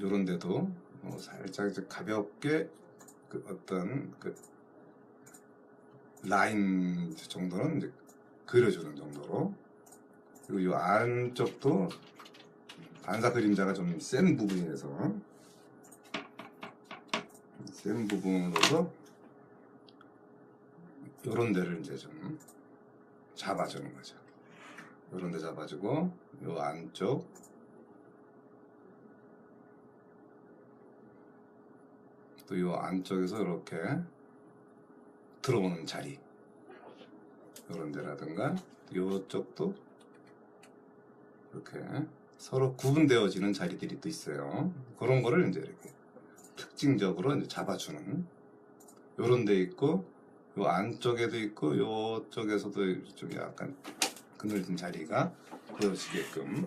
요런 데도 어, 살짝 이제 가볍게 그 어떤 그 라인 정도는 이제 그려주는 정도로 그리고 요 안쪽도 반사 그림자가 좀 센 부분이라서 센 부분으로서 요런 데를 이제 좀 잡아주는 거죠. 요런 데 잡아주고 요 안쪽 또요 안쪽에서 이렇게 들어오는 자리 요런 데라든가 요쪽도 이렇게 서로 구분되어지는 자리들이 또 있어요. 그런 거를 이제 이렇게 특징적으로 이제 잡아주는 요런 데 있고 요 안쪽에도 있고 요쪽에서도 좀 약간 그늘진 자리가 보여지게끔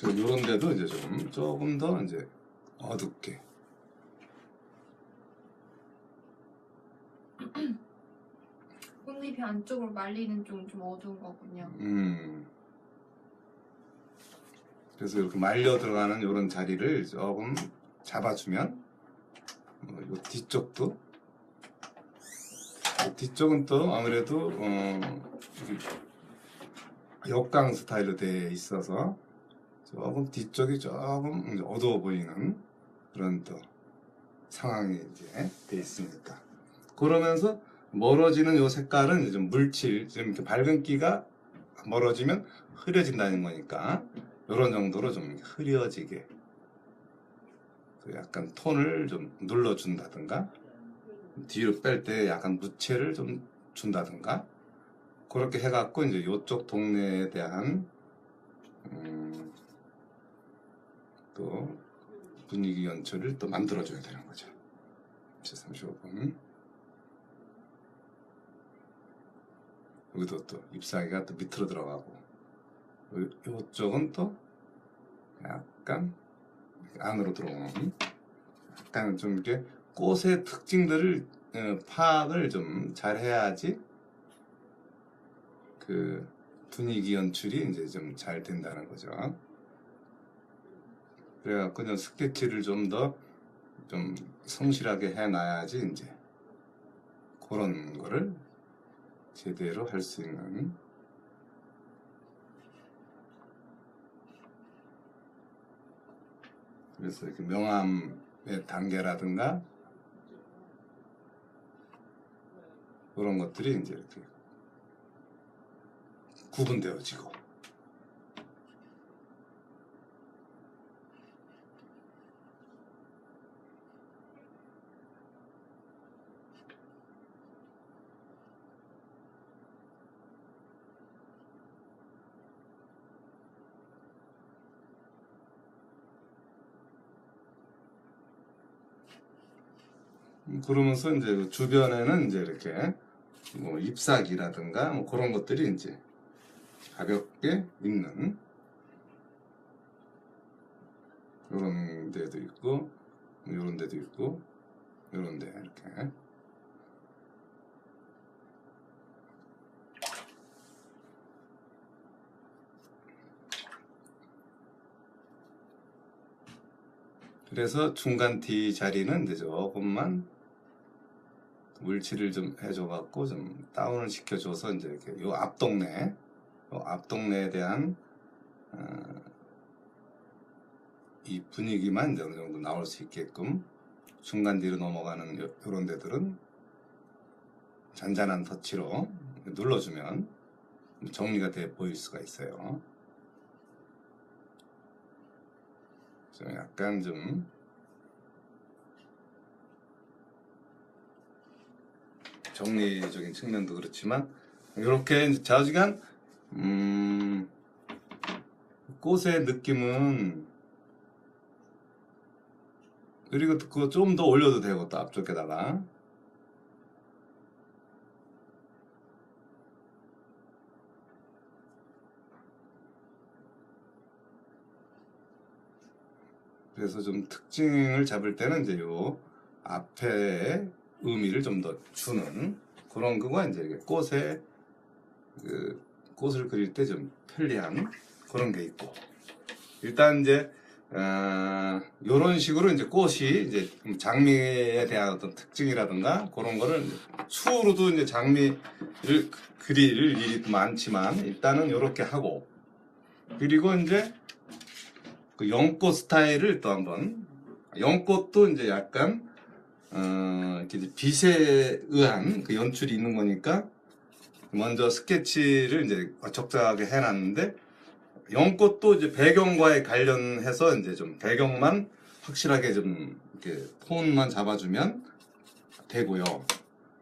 그리고 요런 데도 이제 좀 조금 더 이제 어둡게 꽃잎이 안쪽으로 말리는 좀, 좀 어두운 거군요. 음. 그래서 이렇게 말려 들어가는 이런 자리를 조금 잡아주면 뭐, 요 뒤쪽도 요 뒤쪽은 또 아무래도 어, 역강 스타일로 되어 있어서 조금 뒤쪽이 조금 어두워 보이는 그런 또 상황이 이제 돼 있으니까. 그러면서 멀어지는 요 색깔은 이제 좀 물칠 좀 이렇게 밝은 기가 멀어지면 흐려진다는 거니까 이런 정도로 좀 흐려지게 그 약간 톤을 좀 눌러준다든가 뒤로 뺄 때 약간 무채를 좀 준다든가 그렇게 해갖고 이제 이쪽 동네에 대한 음, 또 분위기 연출을 또 만들어줘야 되는 거죠. 35분 여기도 또 잎사귀가 또 밑으로 들어가고 요- 요쪽은 또 약간 안으로 들어오는 약간 좀 이렇게 꽃의 특징들을 어, 파악을 좀 잘 해야지 그 분위기 연출이 이제 좀 잘 된다는 거죠. 그래갖고 좀 스케치를 좀 더 좀 성실하게 해놔야지 이제 그런 거를 제대로 할 수 있는 그래서 이렇게 명암의 단계라든가 그런 것들이 이제 이렇게 구분되어지고 음, 그러면서 이제 그 주변에는 이제 이렇게 뭐 잎사귀라든가 뭐 그런 것들이 이제 가볍게 있는 이런 데도 있고 이런 데도 있고 이런 데 이렇게. 그래서 중간 D 자리는 이제 조금만 물칠을 좀 해줘갖고 좀 다운을 시켜줘서 이제 이렇게 요 앞 동네, 요 앞 동네에 대한 어, 이 분위기만 어느 정도 나올 수 있게끔 중간 뒤로 넘어가는 요, 요런 데들은 잔잔한 터치로 눌러주면 정리가 돼 보일 수가 있어요. 좀 약간 좀 정리적인 측면도 그렇지만 이렇게 좌우지간 음, 꽃의 느낌은 그리고 그거 좀 더 올려도 또 앞쪽에다가. 그래서 좀 특징을 잡을 때는 이제 요 앞에 의미를 좀 더 주는 그런 거가 이제 꽃의 그 꽃을 그릴 때 좀 편리한 그런 게 있고. 일단 이제 어, 이런 식으로 이제 꽃이 이제 장미에 대한 어떤 특징이라든가 그런 거를 이제 추후로도 이제 장미를 그- 그릴 일이 많지만 일단은 이렇게 하고. 그리고 이제 그 연꽃 스타일을 또 한번 연꽃도 이제 약간 어, 빛에 의한 그 연출이 있는 거니까 먼저 스케치를 이제 적절하게 해놨는데 연꽃도 이제 배경과의 관련해서 이제 좀 배경만 확실하게 좀 이렇게 톤만 잡아주면 되고요.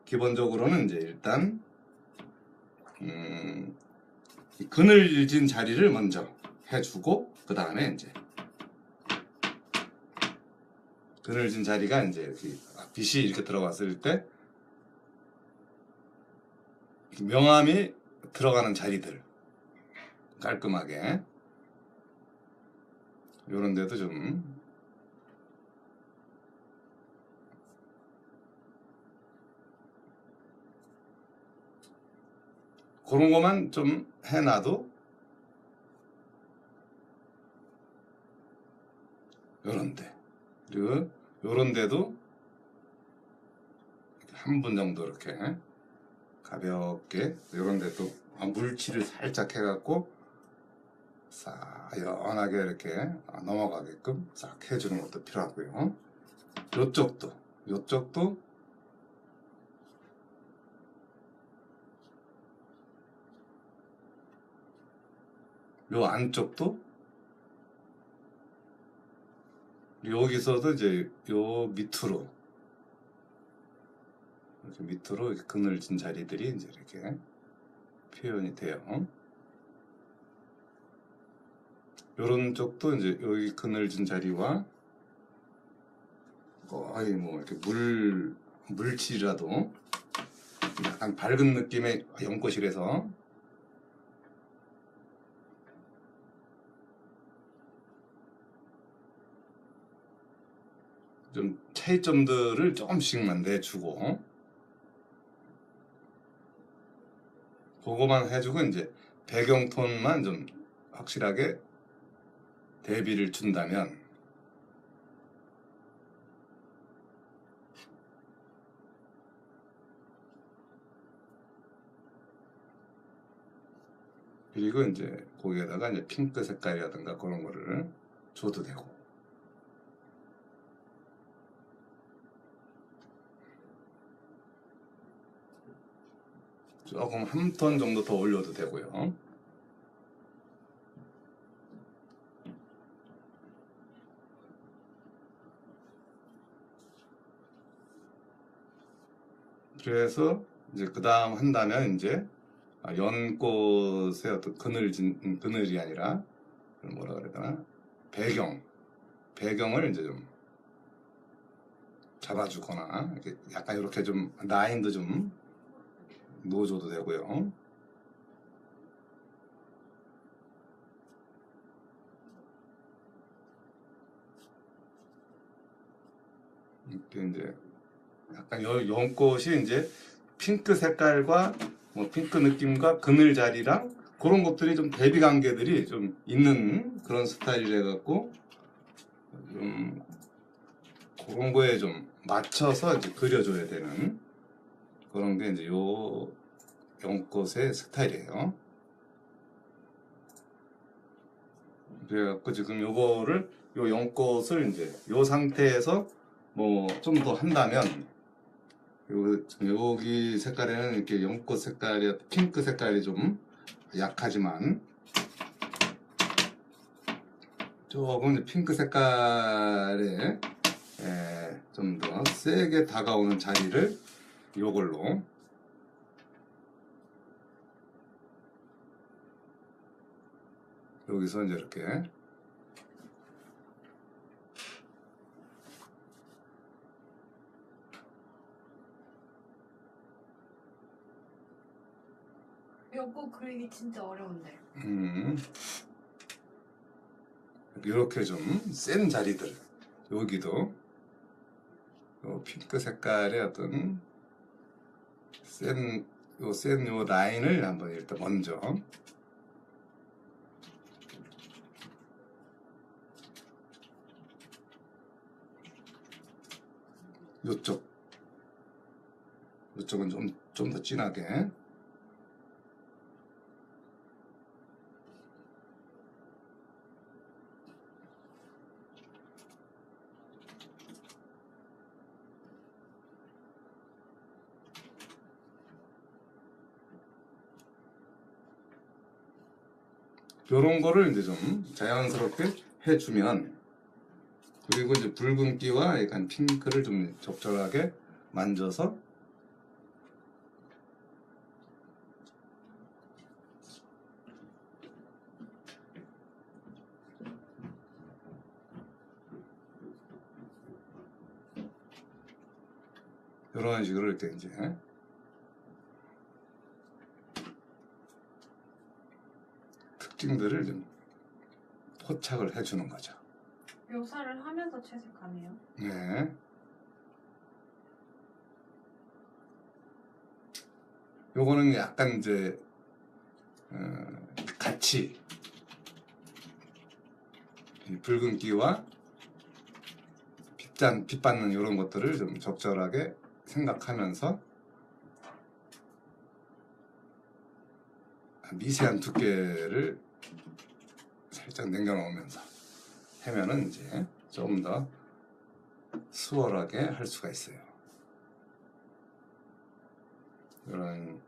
기본적으로는 이제 일단 음, 이 그늘진 자리를 먼저 해주고 그 다음에 이제 그늘진 자리가 이제 이렇게 빛이 이렇게 들어갔을 때 명암이 들어가는 자리들 깔끔하게. 요런 데도 좀 그런 거만 좀 해놔도 요런데. 그리고 요런 데도 한 분 정도 이렇게 가볍게 요런 데도 물칠을 살짝 해갖고 싹 연하게 이렇게 넘어가게끔 싹 해주는 것도 필요하고요. 요쪽도 요쪽도 요 안쪽도 여기서도 이제 요 밑으로 밑으로 이렇게 그늘진 자리들이 이제 이렇게 표현이 돼요. 요런 쪽도 이제 여기 그늘진 자리와 거의 뭐 이렇게 물 물칠이라도 약간 밝은 느낌의 연꽃이라서 좀 차이점들을 조금씩만 내주고 그거만 해주고 이제 배경톤만 좀 확실하게 대비를 준다면. 그리고 이제 거기에다가 이제 핑크 색깔이라든가 그런 거를 줘도 되고 조금 한톤 정도 더 올려도 되고요. 그래서 이제 그 다음 한다면 이제 아, 연꽃의 어떤 그늘진 음, 그늘이 아니라 뭐라 그래야 되나 배경 배경을 이제 좀 잡아주거나 약간 이렇게 좀 라인도 좀 넣어줘도 되고요. 이렇게 이제 약간 여- 연꽃이 이제 핑크 색깔과 뭐 핑크 느낌과 그늘 자리랑 그런 것들이 좀 대비 관계들이 좀 있는 그런 스타일이라 갖고 좀 그런 거에 좀 맞춰서 이제 그려줘야 되는 그런 게 이제 요 연꽃의 스타일이에요. 그래갖고 지금 요거를 요 연꽃을 이제 요 상태에서 뭐 좀 더 한다면 요 여기 색깔에는 이렇게 연꽃 색깔이 핑크 색깔이 좀 약하지만 조금 핑크 색깔에 좀 더 세게 다가오는 자리를 요걸로. 여기서 이제 이렇게. 연꽃 그리기 진짜 어려운데. 음, 이렇게 좀 센 자리들. 여기도. 요 핑크 색깔의 어떤 센 요 센 요 라인을 한번 일단 먼저. 요쪽. 요쪽은 좀 좀 더 진하게 요런 거를 이제 좀 자연스럽게 해주면 그리고 이제 붉은기와 약간 핑크를 좀 적절하게 만져서 이런 식으로 이렇게 이제 특징들을 좀 포착을 해주는 거죠. 묘사를 하면서 채색하네요. 네. 요거는 약간 이제 어, 같이 이 붉은기와 빛잔 빛받는 이런 것들을 좀 적절하게 생각하면서 미세한 두께를 살짝 남겨놓으면서 하면은 이제 좀 더 수월하게 할 수가 있어요. 이런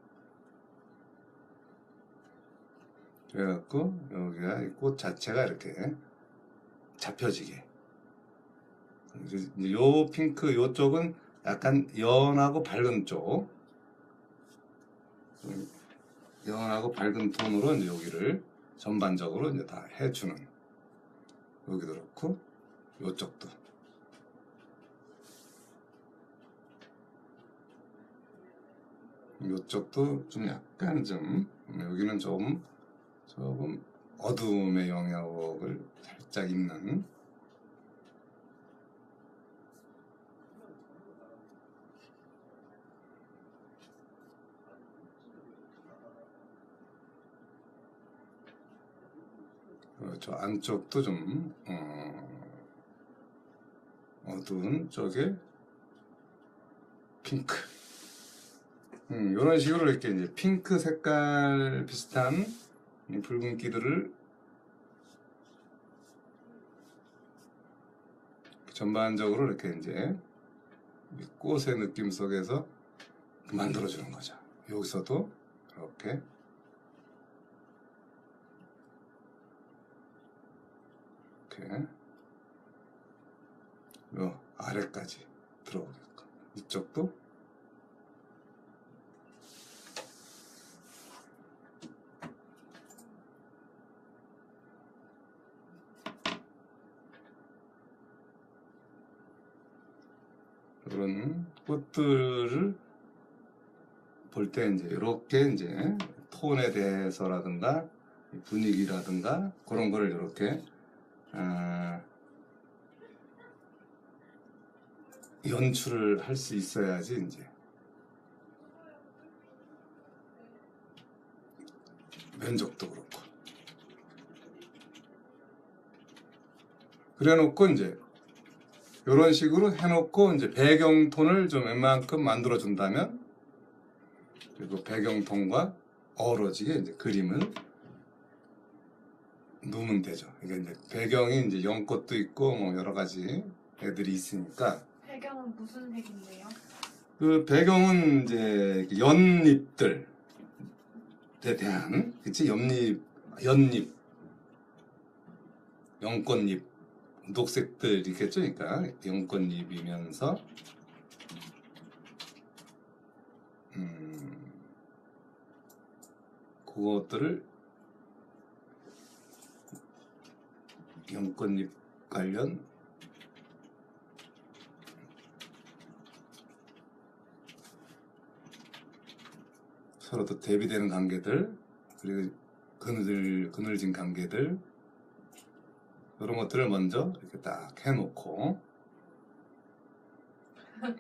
그래갖고 여기가 이 꽃 자체가 이렇게 잡혀지게. 요 핑크 요쪽은 약간 연하고 밝은 쪽. 음, 연하고 밝은 톤으로 여기를 전반적으로 이제 다 해주는. 여기도 그렇고 요쪽도. 요쪽도 좀 약간 좀 음, 여기는 좀 조금 어두움의 영역을 살짝 있는 그렇죠. 안쪽도 좀 어, 어두운 쪽에 핑크. 음, 이런 식으로 이렇게 이제 핑크 색깔 비슷한 이 붉은기들을 전반적으로 이렇게 이제 이 꽃의 느낌 속에서 만들어주는 거죠. 여기서도 이렇게 이렇게 요 아래까지 들어오게끔 이쪽도 그런 꽃들을 볼 때 이제 이렇게 이제 톤에 대해서라든가 분위기라든가 그런 거를 이렇게 아, 연출을 할 수 있어야지 이제. 면적도 그렇고. 그래놓고 이제 이런 식으로 해놓고 이제 배경톤을 좀 웬만큼 만들어 준다면 그리고 배경톤과 어우러지게 이제 그림을 놓으면 되죠. 이게 이제 배경이 이제 연꽃도 있고 뭐 여러 가지 애들이 있으니까. 배경은 무슨 색인데요? 그 배경은 이제 연잎들에 대한 그치? 연잎 연잎. 연꽃잎. 녹색들이겠죠. 그러니까 연꽃잎이면서. 음. 그것들을 연꽃잎 관련 서로 또 대비되는 관계들 그리고 그늘 그늘진 관계들 이런 것들을 먼저 이렇게 딱 해놓고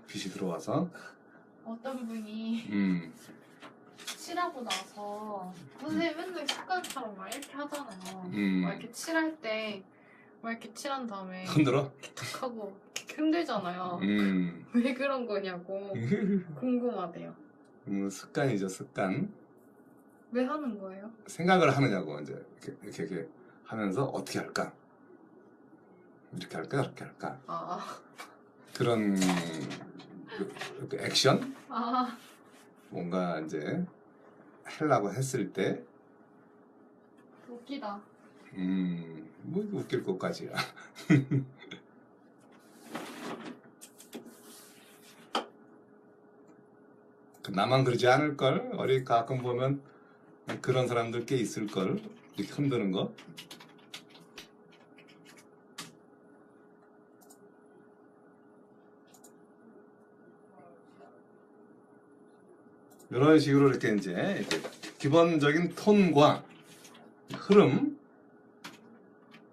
빛이 들어와서 어떤 분이 음 칠하고 나서 선생님 맨날 습관처럼 막 이렇게 하잖아요. 음. 막 이렇게 칠할 때 막 이렇게 칠한 다음에 흔들어? 탁 하고 이렇게 흔들잖아요. 음. 왜 그런 거냐고 궁금하대요. 음, 습관이죠, 습관. 왜 하는 거예요? 생각을 하느냐고, 이제. 이렇게, 이렇게, 이렇게 하면서 어떻게 할까? 이렇게 할까? 이렇게 할까? 아, 그런 그, 그 액션? 아, 뭔가 이제 하려고 했을 때, 웃기다. 음, 뭐 이거 웃길 것까지야. 그 나만 그러지 않을걸? 어디 가끔 보면 그런 사람들 꽤 있을걸? 이렇게 흔드는 거? 이런 식으로 이렇게 이제 이렇게 기본적인 톤과 흐름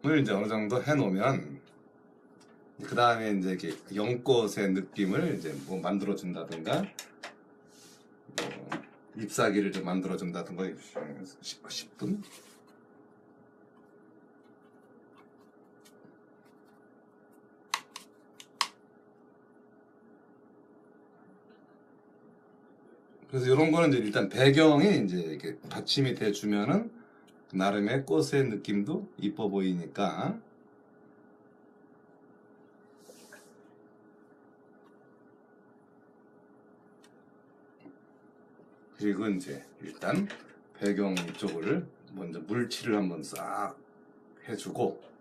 을 이제 어느 정도 해놓으면 그 다음에 이제 이렇게 연꽃의 느낌을 이제 뭐 만들어 준다든가 뭐 잎사귀를 좀 만들어 준다든가 10분? 그래서 이런 거는 이제 일단 배경이 이제 이렇게 받침이 돼 주면은 나름의 꽃의 느낌도 이뻐 보이니까. 그리고 이제 일단 배경 쪽을 먼저 물칠을 한번 싹 해주고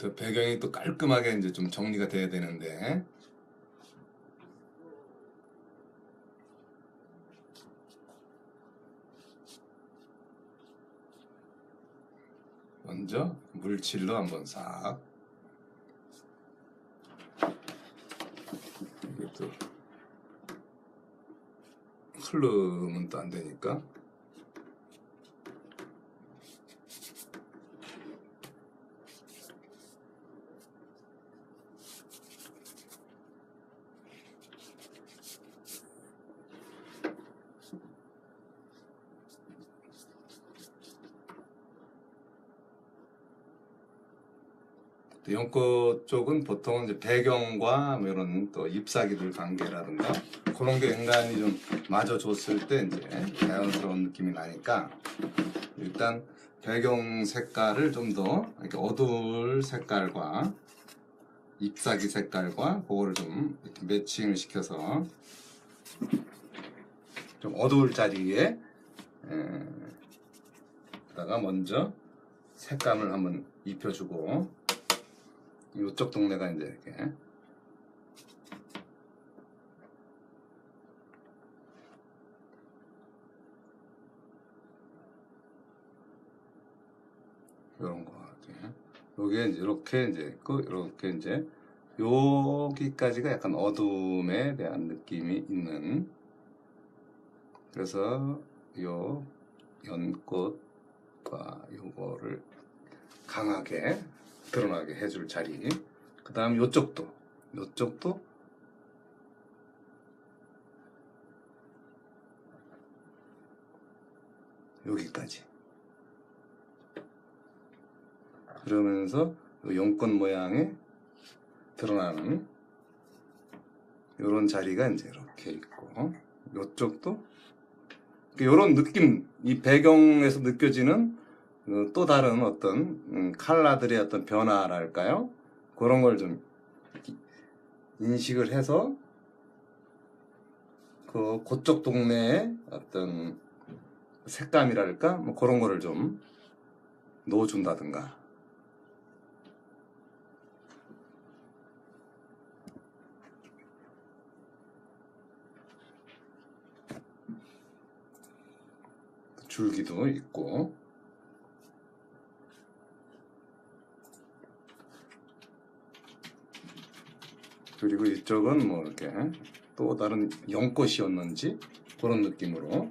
또 배경이 또 깔끔하게 이제 좀 정리가 돼야 되는데. 먼저 물칠로 한번 싹. 이게 또 흐르면 또 안 되니까 연꽃 쪽은 보통 이제 배경과 뭐 이런 또 잎사귀들 관계라든가 그런 게 인간이 좀 맞아줬을 때 이제 자연스러운 느낌이 나니까 일단 배경 색깔을 좀 더 이렇게 어두울 색깔과 잎사귀 색깔과 그거를 좀 이렇게 매칭을 시켜서 좀 어두울 자리에 에, 다가 먼저 색감을 한번 입혀주고 이쪽 동네가 이제 이렇게. 이런 거 이렇게. 요게 이제 이렇게 이제 있고 이렇게 이제 여기까지가 약간 어둠에 대한 느낌이 있는. 그래서 요 연꽃과 요거를 강하게 드러나게 해줄 자리. 그 다음 요쪽도, 요쪽도 여기까지. 그러면서 요 용꽃 모양의 드러나는 요런 자리가 이제 이렇게 있고, 요쪽도 요런 느낌, 이 배경에서 느껴지는 어, 또 다른 어떤 음, 칼라들의 어떤 변화랄까요? 그런 걸 좀 인식을 해서 그 그쪽 동네의 어떤 색감이랄까? 뭐 그런 거를 좀 넣어준다든가. 줄기도 있고 그리고 이쪽은 뭐 이렇게 또 다른 연꽃이었는지 그런 느낌으로.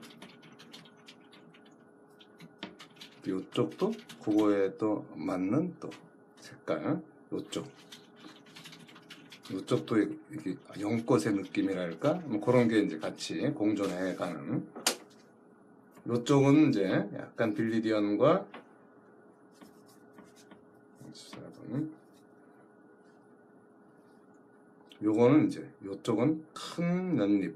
이쪽도 그거에 또 맞는 또 색깔. 요쪽. 요쪽도 이렇게 연꽃의 느낌이랄까? 뭐 그런 게 이제 같이 공존해 가는. 요쪽은 이제 약간 빌리디언과 수사분 요거는 이제 요쪽은 큰 연잎.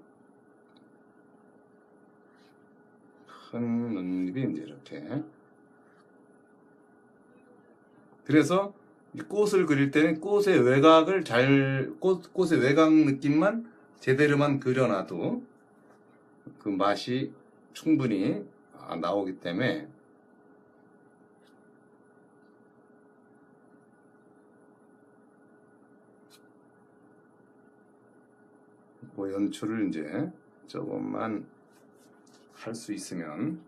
큰 연잎이 이제 이렇게. 그래서 이 꽃을 그릴 때는 꽃의 외곽을 잘 꽃, 꽃의 외곽 느낌만 제대로만 그려놔도 그 맛이 충분히 아, 나오기 때문에 뭐 연출을 이제 조금만 할 수 있으면.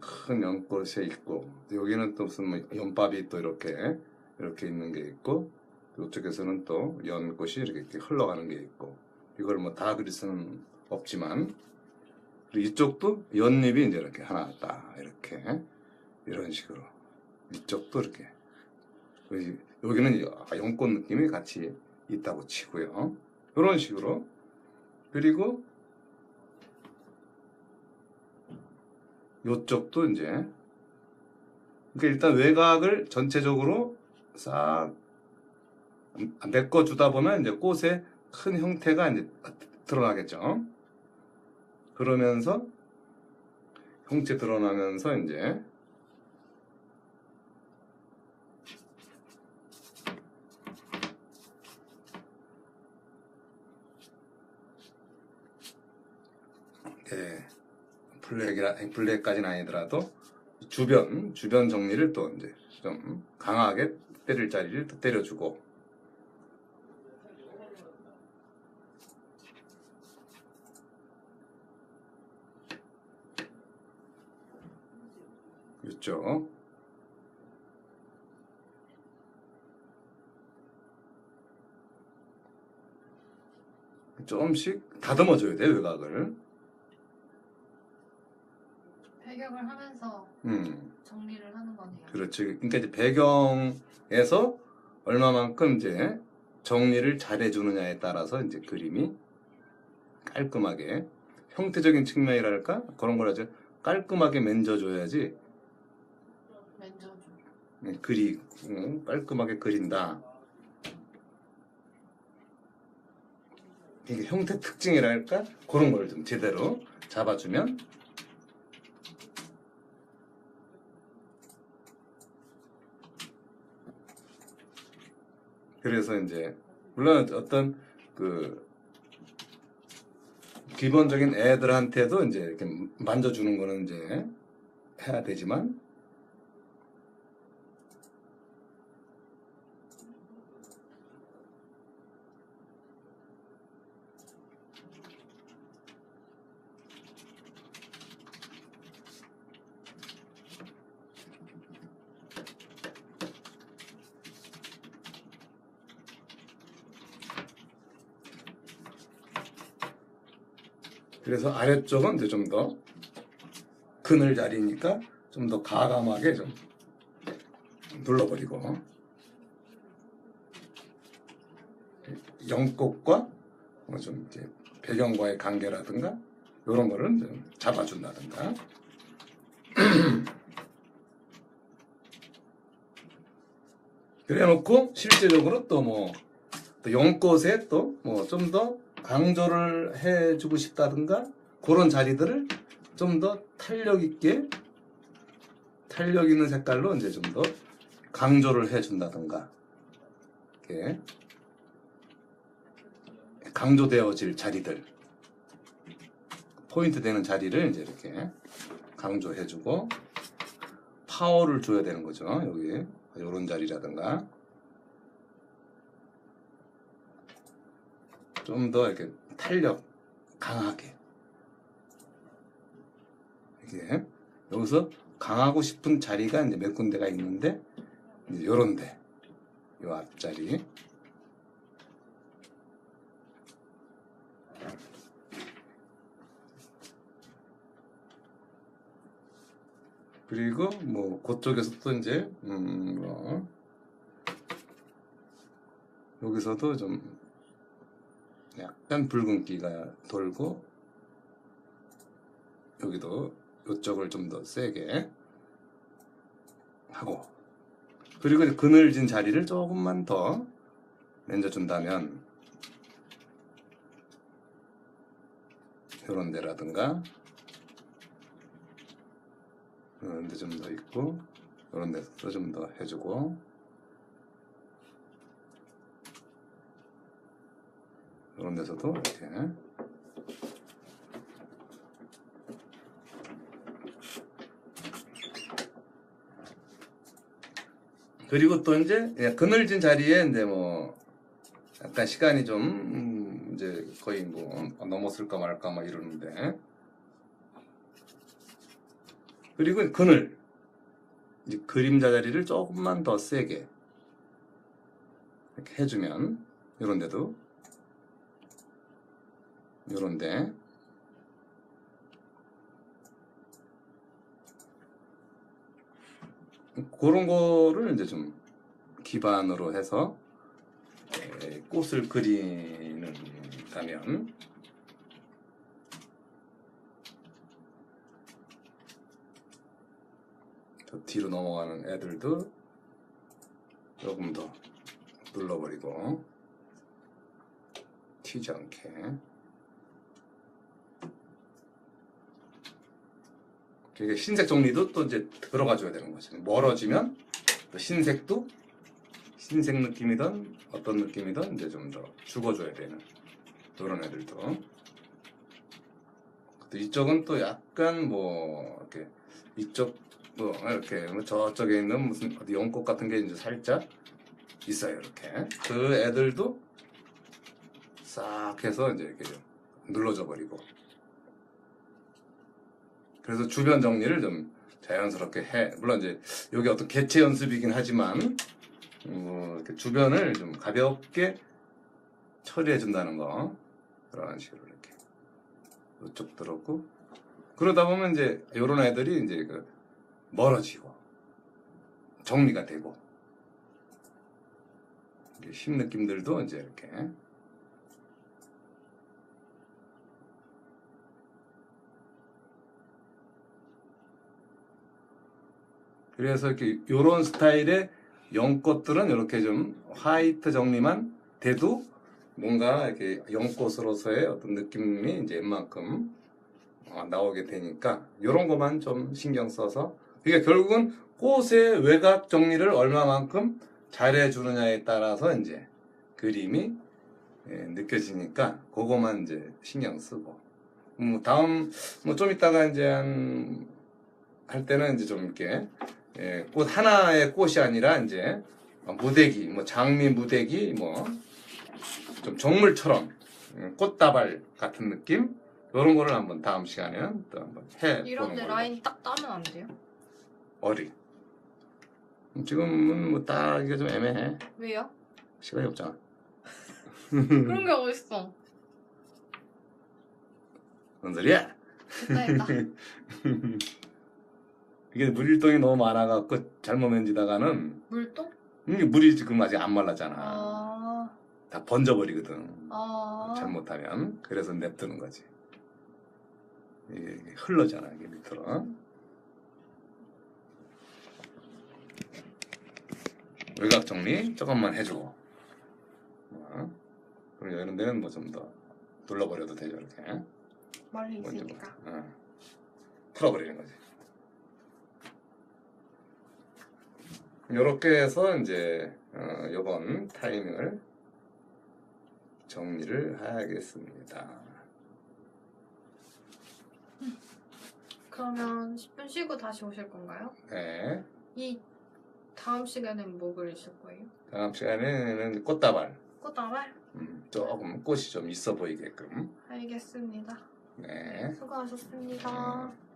큰 연꽃에 있고 여기는 또 무슨 뭐 연밥이 또 이렇게 이렇게 있는 게 있고 이쪽에서는 또 연꽃이 이렇게, 이렇게 흘러가는 게 있고 이걸 뭐 다 그릴 수는 없지만 그리고 이쪽도 연잎이 이제 이렇게 하나 딱 이렇게. 이런 식으로. 이쪽도 이렇게. 여기- 여기는 아, 연꽃 느낌이 같이 있다고 치고요. 이런 식으로. 그리고 요쪽도 이제 그러니까 일단 외곽을 전체적으로 싹 메꿔 주다 보면 이제 꽃의 큰 형태가 이제 드러나겠죠. 그러면서 형체 드러나면서 이제 예, 블랙이라 블랙까지는 아니더라도 주변 주변 정리를 또 이제 좀 강하게 때릴 자리를 또 때려주고 이쪽 조금씩 다듬어줘야 돼 외곽을. 배경을 하면서 음. 정리를 하는 거네요. 그렇지. 그러니까 이제 배경에서 얼마만큼 이제 정리를 잘 해주느냐에 따라서 이제 그림이 깔끔하게 형태적인 측면이랄까 그런 걸 아주 깔끔하게 맨저주. 그리 음, 깔끔하게 그린다. 이게 형태 특징이랄까 그런 걸 좀 제대로 잡아주면 그래서 이제 물론 어떤 그 기본적인 애들한테도 이제 이렇게 만져주는 거는 이제 해야 되지만 그래서 아래쪽은 이제 좀 더 그늘 자리니까 좀 더 가감하게 좀 눌러버리고. 영꽃과 뭐좀 이제 배경과의 관계라든가 이런 거를 좀 잡아준다든가. 그래놓고 실제적으로 또뭐 연꽃에 또 뭐 좀더 강조를 해주고 싶다든가 그런 자리들을 좀 더 탄력 있게 탄력 있는 색깔로 이제 좀 더 강조를 해준다든가. 이렇게 강조되어질 자리들. 포인트 되는 자리를 이제 이렇게 강조해주고 파워를 줘야 되는 거죠. 여기 이런 자리라든가 좀 더 이렇게 탄력 강하게. 이렇게 여기서 강하고 싶은 자리가 이제 몇 군데가 있는데 이제 요런데 요 앞자리. 그리고 뭐 그쪽에서 또 이제 음 뭐 여기서도 좀 약간 붉은기가 돌고 여기도 이쪽을 좀 더 세게 하고 그리고 그늘진 자리를 조금만 더 만져준다면 이런 데라든가 이런 데 좀 더 있고 이런 데서 좀 더 해주고 이런 데서도 이렇게. 그리고 또 이제 예, 그늘진 자리에 이제 뭐 약간 시간이 좀 음, 이제 거의 뭐 넘었을까 말까 막 이러는데. 그리고 그늘. 이제 그림자 자리를 조금만 더 세게 이렇게 해주면 이런 데도 요런데. 그런 거를 이제 좀 기반으로 해서 에, 꽃을 그리는 다면. 저 뒤로 넘어가는 애들도 조금 더 눌러버리고 튀지 않게 그러니까 흰색 정리도 또 이제 들어가줘야 되는 거죠. 멀어지면 또 흰색도 흰색 느낌이든 어떤 느낌이든 이제 좀 더 죽어줘야 되는 그런 애들도. 또 이쪽은 또 약간 뭐 이렇게 이쪽 뭐 이렇게 뭐 저쪽에 있는 무슨 어디 연꽃 같은 게 이제 살짝 있어요 이렇게 그 애들도 싹 해서 이제 이렇게 좀 눌러줘 버리고 그래서 주변 정리를 좀 자연스럽게 해. 물론 이제 여기 어떤 개체 연습이긴 하지만 뭐 주변을 좀 가볍게 처리해 준다는 거 그런 식으로 이렇게 이쪽 들었고 그러다 보면 이제 이런 애들이 이제 그 멀어지고 정리가 되고 심 느낌들도 이제 이렇게 그래서 이렇게 요런 스타일의 연꽃들은 이렇게 좀 화이트 정리만 돼도 뭔가 이렇게 연꽃으로서의 어떤 느낌이 이제 웬만큼 어, 나오게 되니까 요런 것만 좀 신경 써서 그러니까 결국은 꽃의 외곽 정리를 얼마만큼 잘해주느냐에 따라서 이제 그림이 예, 느껴지니까 그거만 이제 신경 쓰고. 뭐 다음 뭐 좀 이따가 이제 한 할 때는 이제 좀 이렇게 예, 꽃 하나의 꽃이 아니라 이제 무대기, 뭐 장미 무대기, 뭐 좀 정물처럼 음, 꽃다발 같은 느낌 이런 거를 한번 다음 시간에는 또 한번 해 이런데. 라인 딱 따면 안 돼요? 어리. 지금은 뭐딱 이게 좀 애매해. 왜요? 시간이 없잖아. 그런 게 어딨어? 뭔 소리야? 됐다 됐다. 이게 물일동이 너무 많아갖고 잘못 만지다가는 물똥? 이게 물이 지금 아직 안 말랐잖아. 아, 다 번져버리거든. 아. 잘못하면 그래서 냅두는 거지 이게 흘러잖아 이게 밑으로 외곽 정리 조금만 해주고 어. 그리고 이런 데는 뭐 좀 더 눌러버려도 되죠 이렇게 멀리 있으니까. 어. 풀어버리는 거지 이렇게 해서 이제 어, 이번 타이밍을 정리를 하겠습니다. 그러면 10분 쉬고 다시 오실 건가요? 네. 이 다음 시간엔 뭐 그리실 거예요? 다음 시간에는 꽃다발. 꽃다발? 음, 조금 꽃이 좀 있어 보이게끔. 알겠습니다. 네. 수고하셨습니다. 음.